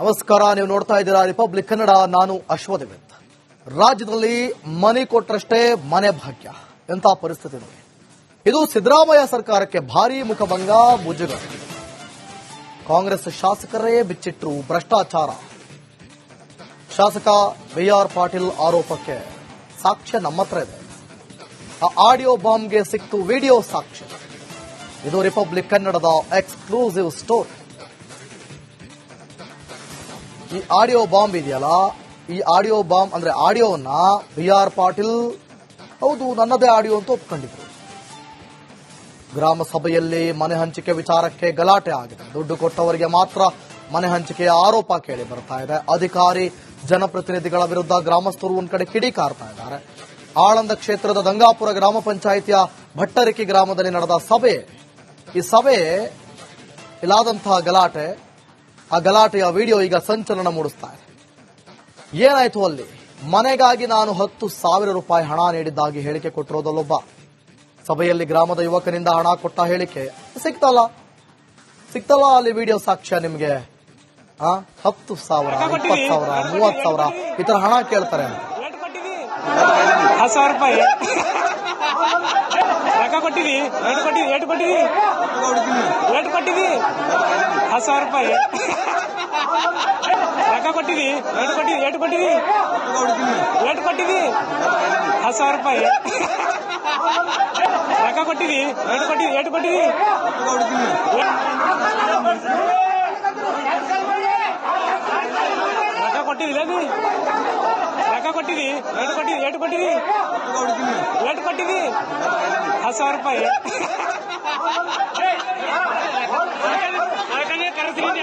ನಮಸ್ಕಾರ, ನೀವು ನೋಡ್ತಾ ಇದ್ದೀರಾ ರಿಪಬ್ಲಿಕ್ ಕನ್ನಡ ನಾನು ಅಶ್ವದೇವಿತ್ ರಾಜ್ಯದಲ್ಲಿ ಮನೆ ಕೊಟ್ಟರಷ್ಟೇ ಮನೆ ಭಾಗ್ಯ. ಎಂತ ಪರಿಸ್ಥಿತಿ ನೋಡಿ. ಇದು ಸಿದ್ದರಾಮಯ್ಯ ಸರ್ಕಾರಕ್ಕೆ ಭಾರೀ ಮುಖಭಂಗ ಮುಜುಗರ. ಕಾಂಗ್ರೆಸ್ ಶಾಸಕರೇ ಬಿಚ್ಚಿಟ್ರು ಭ್ರಷ್ಟಾಚಾರ. ಶಾಸಕ ಬಿಆರ್ ಪಾಟೀಲ್ ಆರೋಪಕ್ಕೆ ಸಾಕ್ಷ್ಯ ನಮ್ಮ ಹತ್ರ ಇದೆ. ಆ ಆಡಿಯೋ ಬಾಂಬ್ಗೆ ಸಿಕ್ತು ವಿಡಿಯೋ ಸಾಕ್ಷ್ಯ. ಇದು ರಿಪಬ್ಲಿಕ್ ಕನ್ನಡದ ಎಕ್ಸ್ಕ್ಲೂಸಿವ್ ಸ್ಟೋರಿ. ಈ ಆಡಿಯೋ ಬಾಂಬ್ ಇದೆಯಲ್ಲ? ಈ ಆಡಿಯೋ ಬಾಂಬ್ ಅಂದ್ರೆ ಆಡಿಯೋವನ್ನ ಬಿ ಆರ್ ಪಾಟೀಲ್ ಹೌದು, ನನ್ನದೇ ಆಡಿಯೋ ಅಂತ ಒಪ್ಕೊಂಡಿದ್ರು. ಗ್ರಾಮ ಸಭೆಯಲ್ಲಿ ಮನೆ ಹಂಚಿಕೆ ವಿಚಾರಕ್ಕೆ ಗಲಾಟೆ ಆಗಿದೆ. ದುಡ್ಡು ಕೊಟ್ಟವರಿಗೆ ಮಾತ್ರ ಮನೆ ಹಂಚಿಕೆಯ ಆರೋಪ ಕೇಳಿ ಬರ್ತಾ ಇದೆ. ಅಧಿಕಾರಿ, ಜನಪ್ರತಿನಿಧಿಗಳ ವಿರುದ್ಧ ಗ್ರಾಮಸ್ಥರು ಒಂದ್ ಕಡೆ ಕಿಡಿಕಾರ್ತಾ ಇದ್ದಾರೆ. ಆಳಂದ ಕ್ಷೇತ್ರದ ದಂಗಾಪುರ ಗ್ರಾಮ ಪಂಚಾಯಿತಿಯ ಭಟ್ಟರಿಕಿ ಗ್ರಾಮದಲ್ಲಿ ನಡೆದ ಸಭೆ. ಈ ಸಭೆ ಇಲ್ಲಾದಂತಹ ಗಲಾಟೆ ಆ ಗಲಾಟೆಯ ವಿಡಿಯೋ ಈಗ ಸಂಚಲನ ಮೂಡಿಸ್ತಾ ಇದೆ. ಏನಾಯ್ತು ಅಲ್ಲಿ? ಮನೆಗಾಗಿ ನಾನು ಹತ್ತು ಸಾವಿರ ರೂಪಾಯಿ ಹಣ ನೀಡಿದ್ದಾಗಿ ಹೇಳಿಕೆ ಕೊಟ್ಟಿರೋದಲ್ಲೊಬ್ಬ. ಸಭೆಯಲ್ಲಿ ಗ್ರಾಮದ ಯುವಕನಿಂದ ಹಣ ಕೊಟ್ಟ ಹೇಳಿಕೆ ಸಿಕ್ತಲ್ಲ? ಸಿಕ್ತಲ್ಲ ಅಲ್ಲಿ ವಿಡಿಯೋ ಸಾಕ್ಷ್ಯ ನಿಮ್ಗೆ? ಆ? ಹತ್ತು ಸಾವಿರ ಇಪ್ಪತ್ತು ಸಾವಿರ ಮೂವತ್ತು ಸಾವಿರ ಈ ತರ ಹಣ ಕೇಳ್ತಾರೆ. ರೂಪಾಯಿ. ರೊಕ್ಕ ಕೊಟ್ಟಿದಿ? ಏಟ್ ಕೊಟ್ಟಿದಿ? ಏಟ್ ಕೊಟ್ಟಿದಿ? ಏಟ್ ಕೊಟ್ಟಿದಿ? ಹತ್ತು ಸಾವಿರ ರೂಪಾಯಿ. ರೊಕ್ಕ ಕೊಟ್ಟಿದಿ? ಏಟ್ ಕೊಟ್ಟಿದಿ? ಏಟ್ ಕೊಟ್ಟಿದಿ? ರೊಕ್ಕ ಕೊಟ್ಟಿದಿಲ್ಲ ನೀ ರೊಕ್ಕ ಕೊಟ್ಟಿದಿ? ಏಟ್ ಕೊಟ್ಟಿದಿ? ಏಟ್ ಕೊಟ್ಟಿದಿ? ಏಟ್ ಕೊಟ್ಟಿದಿ? ಹತ್ತು ಸಾವಿರ ರೂಪಾಯಿ. ಕರೆಸಿ ಕರೆಸ್ತೀನಿ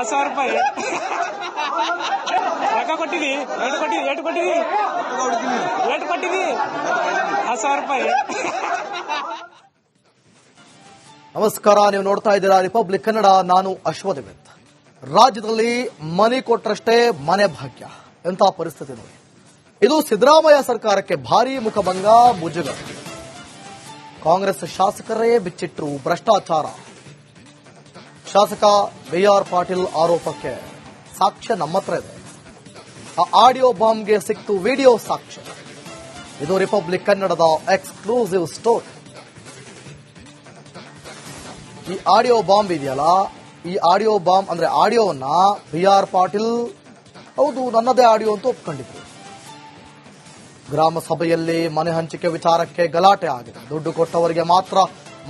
ಹತ್ತು ಸಾವಿರ ರೂಪಾಯಿ. ರೊಕ್ಕ ಕೊಟ್ಟಿದಿ? ಏಟ್ ಕೊಟ್ಟಿದಿ ಏಟ್ ಕೊಟ್ಟಿದಿ? ಏಟ್ ಕೊಟ್ಟಿದಿ? ಹತ್ತು ಸಾವಿರ ರೂಪಾಯಿ. ನಮಸ್ಕಾರ, ನೀವು ನೋಡ್ತಾ ಇದ್ದೀರಾ ರಿಪಬ್ಲಿಕ್ ಕನ್ನಡ ನಾನು ಅಶ್ವದೇವಿತ್ ರಾಜ್ಯದಲ್ಲಿ ಮನೆ ಕೊಟ್ಟರಷ್ಟೇ ಮನೆ ಭಾಗ್ಯ. ಎಂತ ಪರಿಸ್ಥಿತಿ ನೋಡಿ. ಇದು ಸಿದ್ದರಾಮಯ್ಯ ಸರ್ಕಾರಕ್ಕೆ ಭಾರಿ ಮುಖಭಂಗ ಮುಜುಗರ ಕಾಂಗ್ರೆಸ್ ಶಾಸಕರೇ ಬಿಚ್ಚಿಟ್ಟರು ಭ್ರಷ್ಟಾಚಾರ. ಶಾಸಕ ಬಿಆರ್ ಪಾಟೀಲ್ ಆರೋಪಕ್ಕೆ ಸಾಕ್ಷ್ಯ ನಮ್ಮ ಹತ್ರ ಇದೆ. ಆ ಆಡಿಯೋ ಬಾಂಬ್ಗೆ ಸಿಕ್ತು ವಿಡಿಯೋ ಸಾಕ್ಷ್ಯ. ಇದು ರಿಪಬ್ಲಿಕ್ ಕನ್ನಡದ ಎಕ್ಸ್ಕ್ಲೂಸಿವ್ ಸ್ಟೋರಿ. ಈ ಆಡಿಯೋ ಬಾಂಬ್ ಇದೆಯಲ್ಲ? ಈ ಆಡಿಯೋ ಬಾಂಬ್ ಅಂದ್ರೆ ಆಡಿಯೋವನ್ನ ಬಿ ಆರ್ ಪಾಟೀಲ್ ಹೌದು, ನನ್ನದೇ ಆಡಿಯೋ ಅಂತ ಒಪ್ಕೊಂಡಿದ್ರು. ಗ್ರಾಮ ಸಭೆಯಲ್ಲಿ ಮನೆ ಹಂಚಿಕೆ ವಿಚಾರಕ್ಕೆ ಗಲಾಟೆ ಆಗಿದೆ. ದುಡ್ಡು ಕೊಟ್ಟವರಿಗೆ ಮಾತ್ರ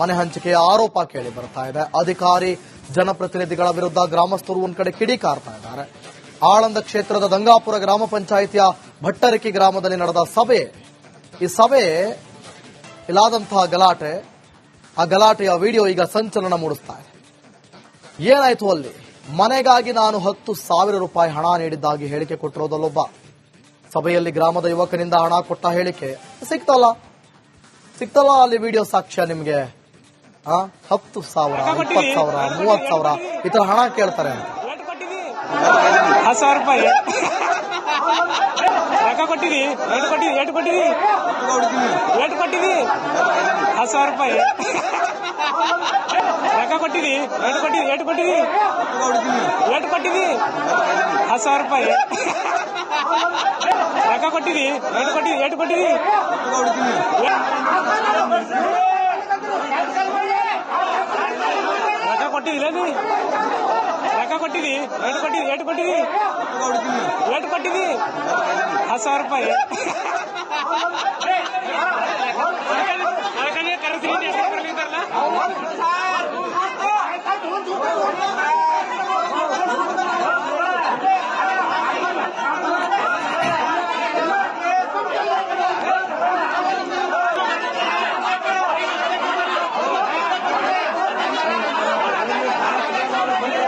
ಮನೆ ಹಂಚಿಕೆಯ ಆರೋಪ ಕೇಳಿ ಬರ್ತಾ ಇದೆ. ಅಧಿಕಾರಿ ಜನಪ್ರತಿನಿಧಿಗಳ ವಿರುದ್ಧ ಗ್ರಾಮಸ್ಥರು ಒಂದ್ ಕಡೆ ಕಿಡಿಕಾರ್ತಾ ಇದ್ದಾರೆ. ಆಳಂದ ಕ್ಷೇತ್ರದ ದಂಗಾಪುರ ಗ್ರಾಮ ಪಂಚಾಯಿತಿಯ ಭಟ್ಟರಿಕೆ ಗ್ರಾಮದಲ್ಲಿ ನಡೆದ ಸಭೆ, ಈ ಸಭೆ ಇಲ್ಲಾದಂತಹ ಗಲಾಟೆ, ಆ ಗಲಾಟೆಯ ವಿಡಿಯೋ ಈಗ ಸಂಚಲನ ಮೂಡಿಸ್ತಾ ಇದೆ. ಏನಾಯ್ತು ಅಲ್ಲಿ? ಮನೆಗಾಗಿ ನಾನು ಹತ್ತು ಸಾವಿರ ರೂಪಾಯಿ ಹಣ ನೀಡಿದ್ದಾಗಿ ಹೇಳಿಕೆ ಕೊಟ್ಟಿರೋದಲ್ಲೊಬ್ಬ. ಸಭೆಯಲ್ಲಿ ಗ್ರಾಮದ ಯುವಕನಿಂದ ಹಣ ಕೊಟ್ಟ ಹೇಳಿಕೆ. ಸಿಕ್ತಲ್ಲ? ಸಿಕ್ತಲ್ಲ ಅಲ್ಲಿ ವಿಡಿಯೋ ಸಾಕ್ಷ್ಯ ನಿಮ್ಗೆ? ಹತ್ತು ಸಾವಿರ ಇಪ್ಪತ್ತು ಸಾವಿರ ಮೂವತ್ತು ಸಾವಿರ. ಈ ತರ ಹಣ ಕೇಳ್ತಾರೆ ಅಂತ. ಸಾವಿರ ರೂಪಾಯಿ. ರೊಕ್ಕ ಕೊಟ್ಟಿದಿ ಏಟ್ ಕೊಟ್ಟಿದಿ ಏಟ್ ಕೊಟ್ಟಿದಿ ಏಟ್ ಕೊಟ್ಟಿದಿ ಹತ್ತು ಸಾವಿರ ರೂಪಾಯಿ. ರೊಕ್ಕ ಕೊಟ್ಟಿದಿ ಏಟ್ ಕೊಟ್ಟಿದಿ ಏಟ್ ಕೊಟ್ಟಿದಿ ಏಟ್ ಕೊಟ್ಟಿದಿ ಹತ್ತು ಸಾವಿರ ರೂಪಾಯಿ. ರೊಕ್ಕ ಕೊಟ್ಟಿದಿ ಏಟ್ ಕೊಟ್ಟಿದಿ ಏಟ್ ಕೊಟ್ಟಿದಿ ರೊಕ್ಕ ಕೊಟ್ಟಿದಿಲ್ಲ ನೀ ರೊಕ್ಕ ಕೊಟ್ಟಿದಿ ಏಟ್ ಕೊಟ್ಟಿದಿ ಏಟ್ ಕೊಟ್ಟಿದಿ ಏಟ್ ಕೊಟ್ಟಿದಿ ಹತ್ತು ಸಾವಿರ ರೂಪಾಯಿ ಅದಕ್ಕನೇ ಕರೆಸ್ತೀನಿ ಅಂತ ಹೆಸರು ಬರ್ಲಿದ್ದಾರಲ್ಲ? Thank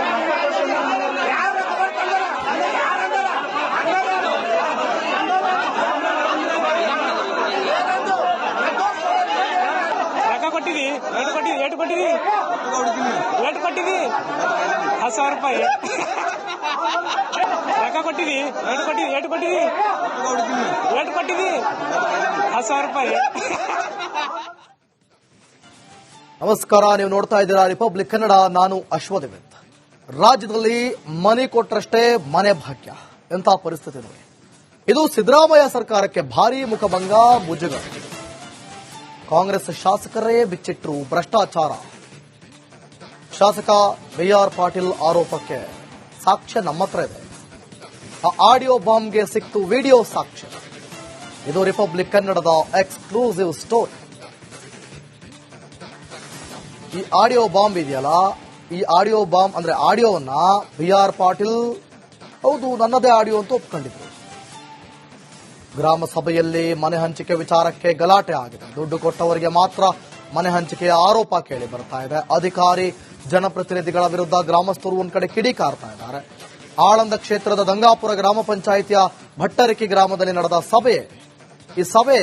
ಏಟು ಕೊಟ್ಟಿದಿ ಏಟು ಕೊಟ್ಟಿದಿ ಹತ್ತು ಸಾವಿರ ರೂಪಾಯಿ ಹತ್ತು ರೂಪಾಯಿ. ನಮಸ್ಕಾರ, ನೀವು ನೋಡ್ತಾ ಇದ್ದೀರಾ ರಿಪಬ್ಲಿಕ್ ಕನ್ನಡ ನಾನು ಅಶ್ವದೇವಿತ್ ರಾಜ್ಯದಲ್ಲಿ ಮನೆ ಕೊಟ್ಟರಷ್ಟೇ ಮನೆ ಭಾಗ್ಯ. ಎಂತ ಪರಿಸ್ಥಿತಿ ನೋಡಿ. ಇದು ಸಿದ್ದರಾಮಯ್ಯ ಸರ್ಕಾರಕ್ಕೆ ಭಾರಿ ಮುಖಭಂಗ ಮುಜುಗರ ಕಾಂಗ್ರೆಸ್ ಶಾಸಕರೇ ಬಿಚ್ಚಿಟ್ರು ಭ್ರಷ್ಟಾಚಾರ. ಶಾಸಕ ಬಿ ಆರ್ ಪಾಟೀಲ್ ಆರೋಪಕ್ಕೆ ಸಾಕ್ಷ್ಯ ನಮ್ಮ ಹತ್ರ ಇದೆ. ಆ ಆಡಿಯೋ ಬಾಂಬ್ಗೆ ಸಿಕ್ತು ವಿಡಿಯೋ ಸಾಕ್ಷ್ಯ. ಇದು ರಿಪಬ್ಲಿಕ್ ಕನ್ನಡದ ಎಕ್ಸ್ಕ್ಲೂಸಿವ್ ಸ್ಟೋರಿ. ಈ ಆಡಿಯೋ ಬಾಂಬ್ ಇದೆಯಲ್ಲ? ಈ ಆಡಿಯೋ ಬಾಂಬ್ ಅಂದ್ರೆ ಆಡಿಯೋವನ್ನ ಬಿ ಆರ್ ಪಾಟೀಲ್ ಹೌದು, ನನ್ನದೇ ಆಡಿಯೋ ಅಂತ ಒಪ್ಕೊಂಡಿದ್ರು. ಗ್ರಾಮ ಸಭೆಯಲ್ಲಿ ಮನೆ ಹಂಚಿಕೆ ವಿಚಾರಕ್ಕೆ ಗಲಾಟೆ ಆಗಿದೆ. ದುಡ್ಡು ಕೊಟ್ಟವರಿಗೆ ಮಾತ್ರ ಮನೆ ಹಂಚಿಕೆಯ ಆರೋಪ ಕೇಳಿ ಬರ್ತಾ ಇದೆ. ಅಧಿಕಾರಿ, ಜನಪ್ರತಿನಿಧಿಗಳ ವಿರುದ್ಧ ಗ್ರಾಮಸ್ಥರು ಒಂದ್ ಕಡೆ ಕಿಡಿಕಾರ್ತಾ ಇದ್ದಾರೆ. ಆಳಂದ ಕ್ಷೇತ್ರದ ದಂಗಾಪುರ ಗ್ರಾಮ ಪಂಚಾಯಿತಿಯ ಭಟ್ಟರಿಕಿ ಗ್ರಾಮದಲ್ಲಿ ನಡೆದ ಸಭೆ. ಈ ಸಭೆ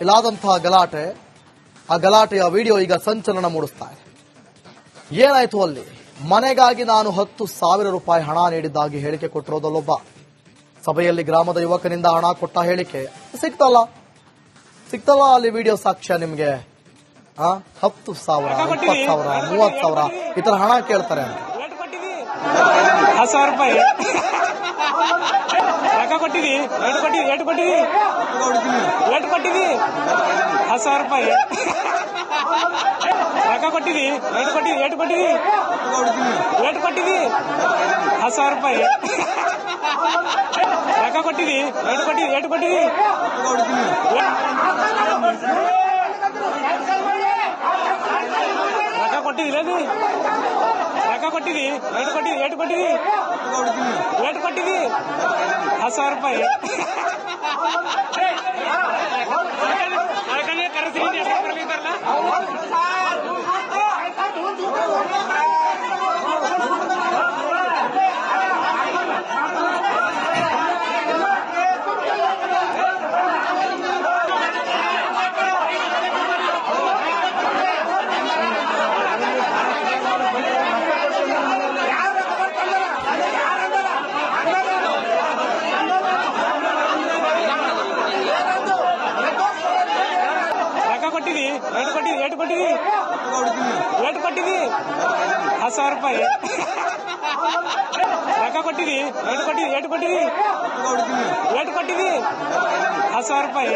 ಇಲ್ಲಾದಂತಹ ಗಲಾಟೆ, ಆ ಗಲಾಟೆಯ ವಿಡಿಯೋ ಈಗ ಸಂಚಲನ ಮೂಡಿಸ್ತಾ ಇದೆ. ಏನಾಯ್ತು ಅಲ್ಲಿ? ಮನೆಗಾಗಿ ನಾನು ಹತ್ತು ಸಾವಿರ ರೂಪಾಯಿ ಹಣ ನೀಡಿದ್ದಾಗಿ ಹೇಳಿಕೆ ಕೊಟ್ಟಿರೋದಲ್ಲೊಬ್ಬ. ಸಭೆಯಲ್ಲಿ ಗ್ರಾಮದ ಯುವಕನಿಂದ ಹಣ ಕೊಟ್ಟ ಹೇಳಿಕೆ. ಸಿಕ್ತಲ್ಲ ಸಿಕ್ತಲ್ಲ ಅಲ್ಲಿ ವಿಡಿಯೋ ಸಾಕ್ಷ್ಯ ನಿಮ್ಗೆ? ಹತ್ತು ಸಾವಿರ ಇಪ್ಪತ್ತು ಸಾವಿರ ಮೂವತ್ತು ಸಾವಿರ ಈ ತರ ಹಣ ಕೇಳ್ತಾರೆ ಅಂತ. ಸಾವಿರ ರೂಪಾಯಿ. ರೊಕ್ಕ ಕೊಟ್ಟಿದಿ ಏಟು ಕೊಟ್ಟಿದಿ ಏಟು ಕೊಟ್ಟಿದಿ ಏಟು ಕೊಟ್ಟಿದಿ ಹತ್ತು ಸಾವಿರ ರೂಪಾಯಿ ರೊಕ್ಕ ಕೊಟ್ಟಿದಿ ಏಟು ಕೊಟ್ಟಿದಿ ಏಟು ಕೊಟ್ಟಿದಿ ಏಟು ಕೊಟ್ಟಿದಿ ಹತ್ತು ಸಾವಿರ ರೂಪಾಯಿ ರೊಕ್ಕ ಕೊಟ್ಟಿದಿ ಏಟು ಕೊಟ್ಟಿದಿ ಏಟು ಕೊಟ್ಟಿದಿ ರೊಕ್ಕ ಕೊಟ್ಟಿದಿಲ್ಲ ನೀ ರೊಕ್ಕ ಕೊಟ್ಟಿದಿ ಏಟು ಕೊಟ್ಟಿದಿ ಏಟು ಕೊಟ್ಟಿದಿ ಏಟು ಕೊಟ್ಟಿದಿ ಹತ್ತು ಸಾವಿರ ರೂಪಾಯಿ ಕರೆಸಿ ರೊಕ್ಕ ಕೊಟ್ಟಿದಿ ಏಟು ಕೊಟ್ಟಿದಿ ಏಟು ಕೊಟ್ಟಿದಿ ಏಟು ಕೊಟ್ಟಿದಿ ಹತ್ತು ಸಾವಿರ ರೂಪಾಯಿ. ರೊಕ್ಕ ಕೊಟ್ಟಿದಿ ಎಟ್ ಕೊಟ್ಟಿದಿ ರೇಟ್ ಕೊಟ್ಟಿದಿ ರೇಟ್ ಕೊಟ್ಟಿದಿ ಹತ್ತು ಸಾವಿರ ರೂಪಾಯಿ.